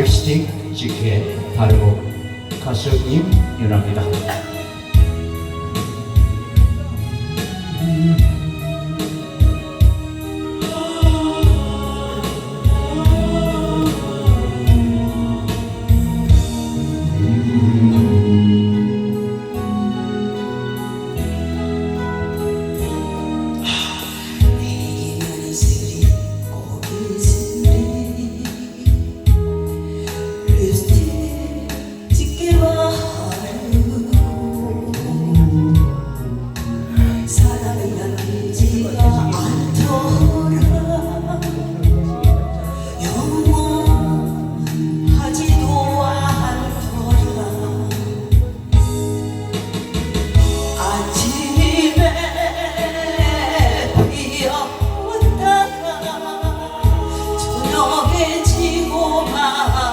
립스틱 지키에 바르고 가슴이 연합니다. 너에지고 마.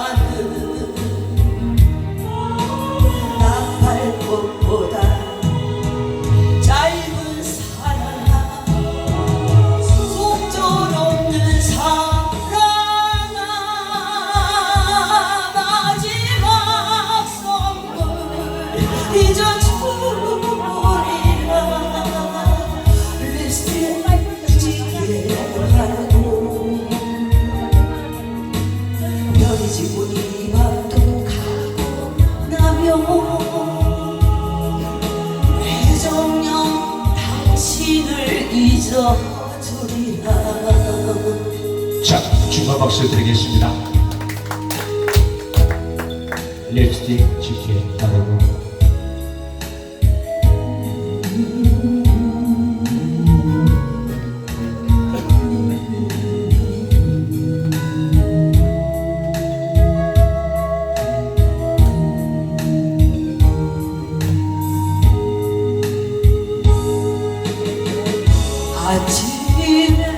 버리지고 이 맘도 가고 나며 애정령 당신을 잊어주리라 박수 드리겠습니다. 립스틱 예, 지킨 다른 о тебе.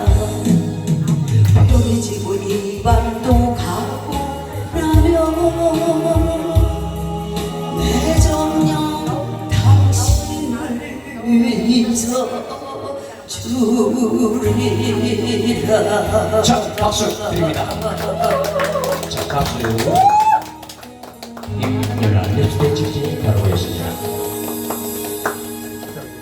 주리라 자 박수 드립니다. 자 박수.